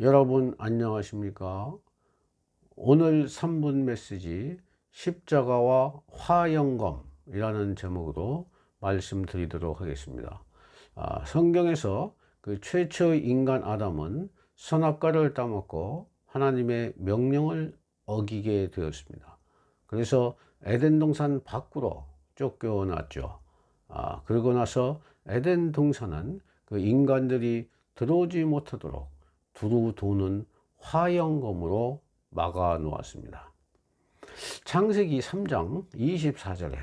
여러분 안녕하십니까? 오늘 3분 메시지 십자가와 화영검이라는 제목으로 말씀드리도록 하겠습니다. 아, 성경에서 그 최초의 인간 아담은 선악과를 따먹고 하나님의 명령을 어기게 되었습니다. 그래서 에덴 동산 밖으로 쫓겨났죠. 아, 그러고 나서 에덴 동산은 그 인간들이 들어오지 못하도록 두루 도는 화영검으로 막아 놓았습니다. 창세기 3장 24절에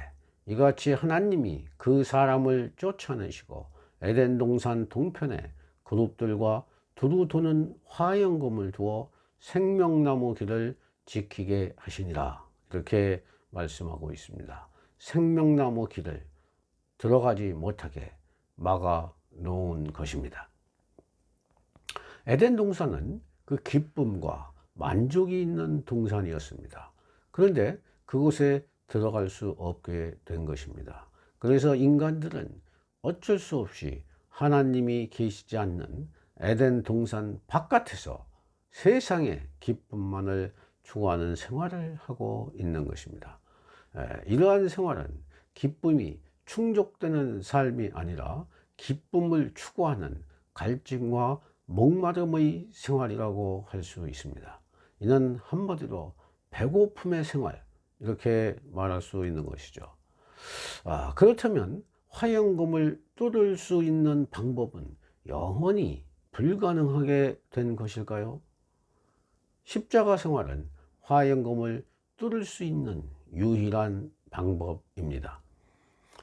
이같이 하나님이 그 사람을 쫓아내시고 에덴 동산 동편에 그룹들과 두루 도는 화영검을 두어 생명나무 길을 지키게 하시니라. 이렇게 말씀하고 있습니다. 생명나무 길을 들어가지 못하게 막아 놓은 것입니다. 에덴 동산은 그 기쁨과 만족이 있는 동산이었습니다. 그런데 그곳에 들어갈 수 없게 된 것입니다. 그래서 인간들은 어쩔 수 없이 하나님이 계시지 않는 에덴 동산 바깥에서 세상의 기쁨만을 추구하는 생활을 하고 있는 것입니다. 이러한 생활은 기쁨이 충족되는 삶이 아니라 기쁨을 추구하는 갈증과 목마름의 생활이라고 할 수 있습니다. 이는 한마디로 배고픔의 생활 이렇게 말할 수 있는 것이죠. 아, 그렇다면 화영금을 뚫을 수 있는 방법은 영원히 불가능하게 된 것일까요? 십자가 생활은 화영금을 뚫을 수 있는 유일한 방법입니다.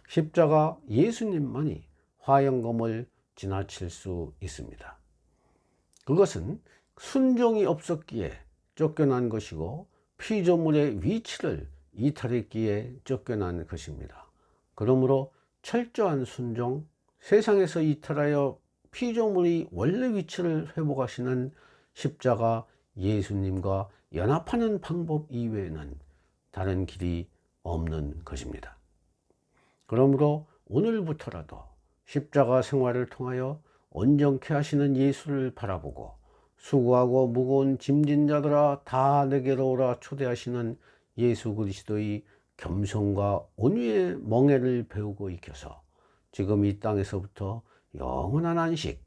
십자가 예수님만이 화영검을 지나칠 수 있습니다. 그것은 순종이 없었기에 쫓겨난 것이고 피조물의 위치를 이탈했기에 쫓겨난 것입니다. 그러므로 철저한 순종, 세상에서 이탈하여 피조물이 원래 위치를 회복하시는 십자가 예수님과 연합하는 방법 이외에는 다른 길이 없는 것입니다. 그러므로 오늘부터라도 십자가 생활을 통하여 온전케 하시는 예수를 바라보고 수고하고 무거운 짐진 자들아 다 내게로 오라 초대하시는 예수 그리스도의 겸손과 온유의 멍에를 배우고 익혀서 지금 이 땅에서부터 영원한 안식,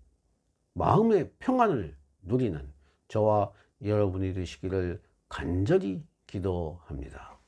마음의 평안을 누리는 저와 여러분이 되시기를 간절히 기도합니다.